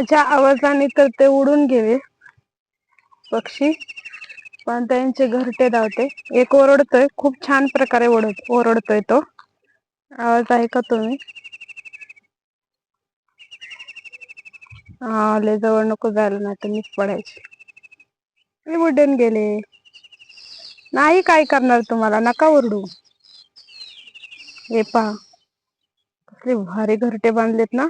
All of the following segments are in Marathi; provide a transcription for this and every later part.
माझ्या आवाजाने तर ते उडून गेले. पक्षी. पण त्यांचे घरटे धावते. एक ओरडतोय. खूप छान प्रकारे ओरड ओरडतोय तो. आवाज आहे का तुम्ही? हा लय जवळ नको जायला नाही तर मीच पडायची. उडून गेले. नाही काय करणार तुम्हाला? नका ओरडू. हे पहा. कसले भारी घरटे बांधलेत ना.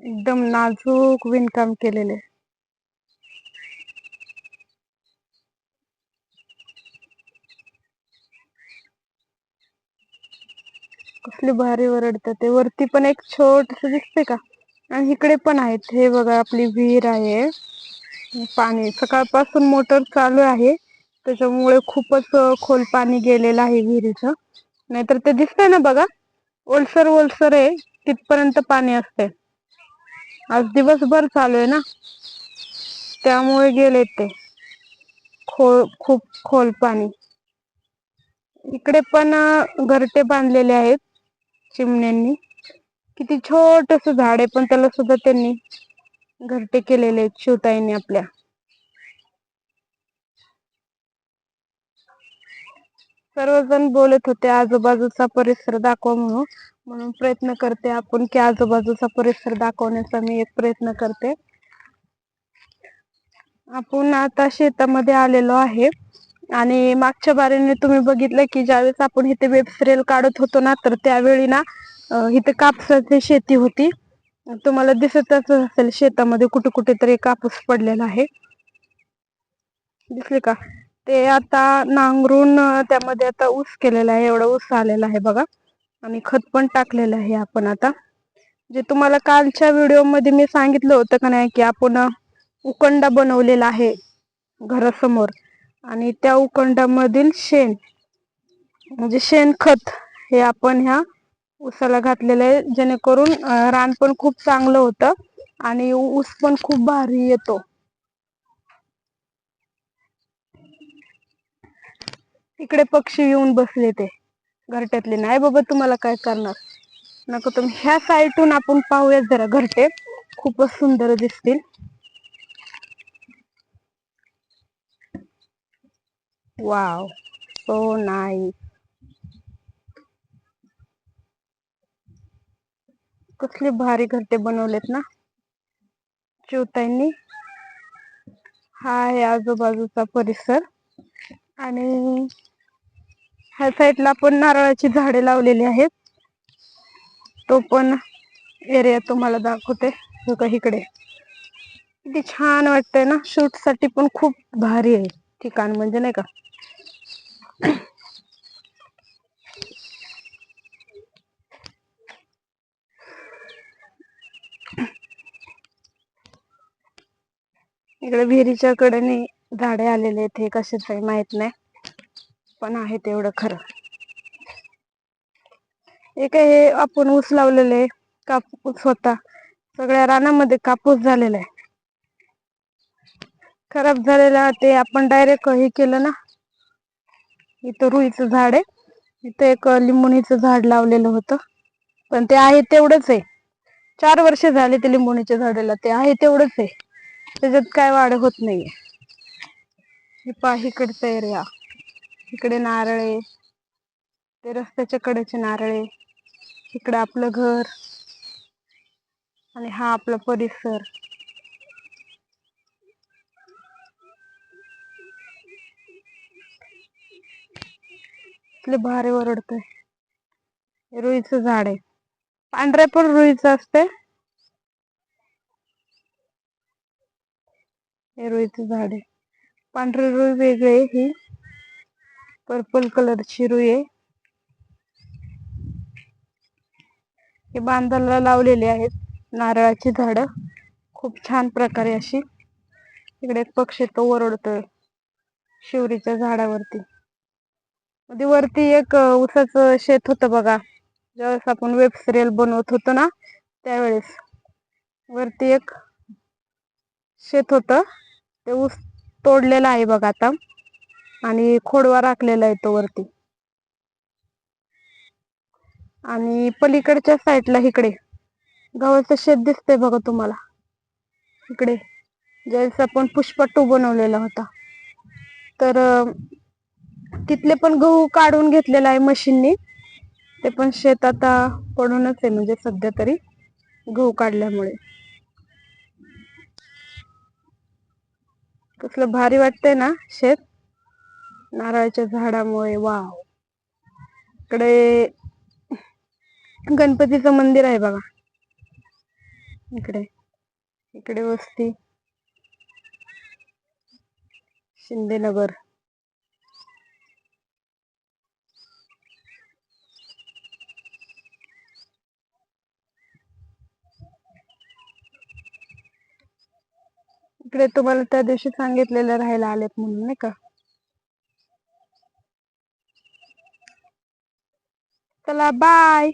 एकदम नाजूक विणकाम केलेले. कसली भारी वरडतं ते. वरती पण एक छोटस दिसते का? आणि इकडे पण आहेत. हे बघा आपली विहीर आहे. पाणी. सकाळपासून मोटर चालू आहे. त्याच्यामुळे खूपच खोल पाणी गेलेलं आहे विहिरीच. नाहीतर ते दिसतंय ना बघा? ओलसर ओलसर आहे. तिथपर्यंत पाणी असते आज दिवसभर चालू आहे ना? त्यामुळे गेले ते. खोल खूप खोल पाणी. इकडे पण घरटे बांधलेले आहेत चिमण्यांनी. किती छोटस झाड आहे पण त्याला सुद्धा त्यांनी घरटे केलेले आहेत शिवताईने आपल्या. सर्वजण बोलत होते आजूबाजूचा परिसर दाखवा म्हणून. म्हणून प्रयत्न करते आपण की आजूबाजूचा परिसर दाखवण्याचा मी एक प्रयत्न करते. आपण आता शेतामध्ये आलेलो आहे आणि मागच्या बारीने तुम्ही बघितलं की ज्यावेळेस आपण इथे वेब सिरियल काढत होतो ना तर त्यावेळी ना इथे कापसाची शेती होती. तुम्हाला दिसतच असेल शेतामध्ये कुठे कुठे तरी कापूस पडलेला आहे. दिसले का? ते आता नांगरून त्यामध्ये आता ऊस केलेला आहे एवढा ऊस आलेला आहे बघा. आणि खत पण टाकलेलं आहे आपण आता. जे तुम्हाला कालच्या व्हिडिओमध्ये मी सांगितलं होतं का नाही की आपण उकंडा बनवलेला आहे घरासमोर. आणि त्या उकंडामधील शेण म्हणजे शेणखत हे आपण ह्या ऊसाला घातलेलं आहे. जेणेकरून रान पण खूप चांगलं होतं आणि ऊस पण खूप भारी येतो. इकडे पक्षी येऊन बसले ते. घरट्यातले नाही बाबा तुम्हाला काय करणार? नको तुम्ही ह्या साईडून आपण पाहूयात जरा घरटे. खूपच सुंदर दिसतील. वाव सो नाही. कसले भारी घरटे बनवलेत ना चिवताईंनी हा आहे आजूबाजूचा परिसर आणि ह्या साईडला पण नारळाची झाडे लावलेली आहेत. तो पण एरिया तुम्हाला दाखवते. का इकडे. किती छान वाटतंय ना? शूटसाठी पण खूप भारी आहे ठिकाण म्हणजे नाही का? इकडे विहिरीच्या कडेने झाडे आलेले आहेत. हे कसे काही माहीत नाही. पण आहे तेवढं खरं. एक हे आपण ऊस लावलेले कापूस होता. सगळ्या रानामध्ये कापूस झालेला आहे. खराब झालेला ते आपण डायरेक्ट हे केलं ना. इथं रुईचं झाड आहे. इथं एक लिंबुणीचं झाड लावलेलं होतं. पण ते आहे तेवढंच आहे. चार वर्ष झाले ते लिंबुणीच्या झाडाला. ते आहे तेवढंच आहे. त्याच्यात काय वाढ होत नाहीये. हे पा इकडचा एरिया इकडे नारळे ते रस्त्याच्या कडेचे नारळे इकडे आपलं घर आणि हा आपला परिसर. इथले भारी ओरडतय. रुईचं झाड आहे. पांढऱ्या पण रुईच असते हे रुईचं झाड आहे. पांढरी रुई वेगळी ही. पर्पल कलरची रुई आहे. हे बांधाला लावलेले आहेत. नारळाची झाड. खूप छान प्रकारे अशी. इकडे एक पक्षी तो ओरडतोय. शिवरीच्या झाडावरती. मध्ये वरती एक उसाच शेत होत बघा. ज्यावेळेस आपण वेब सिरियल बनवत होतो ना त्यावेळेस. वरती एक शेत होत. ते ऊस तोडलेलं आहे बघा आता. आणि खोडवा राखलेला आहे तो वरती. आणि पलीकडच्या साईडला इकडे. गव्हाचं शेत दिसतंय बघा तुम्हाला. इकडे. ज्यावेळेस आपण पुष्पा टू बनवलेला होता. तर तिथले पण गहू काढून घेतलेला आहे मशीननी. ते पण शेत आता पडूनच आहे म्हणजे सध्या तरी गहू काढल्यामुळे. कसलं भारी वाटतंय ना शेत. नारळाच्या झाडामुळे वाव. इकडे गणपतीचं मंदिर आहे बघा. इकडे इकडे वस्ती. शिंदेनगर इकडे तुम्हाला त्या दिवशी सांगितलेलं राहायला आलेत म्हणून नाही का? चला बाय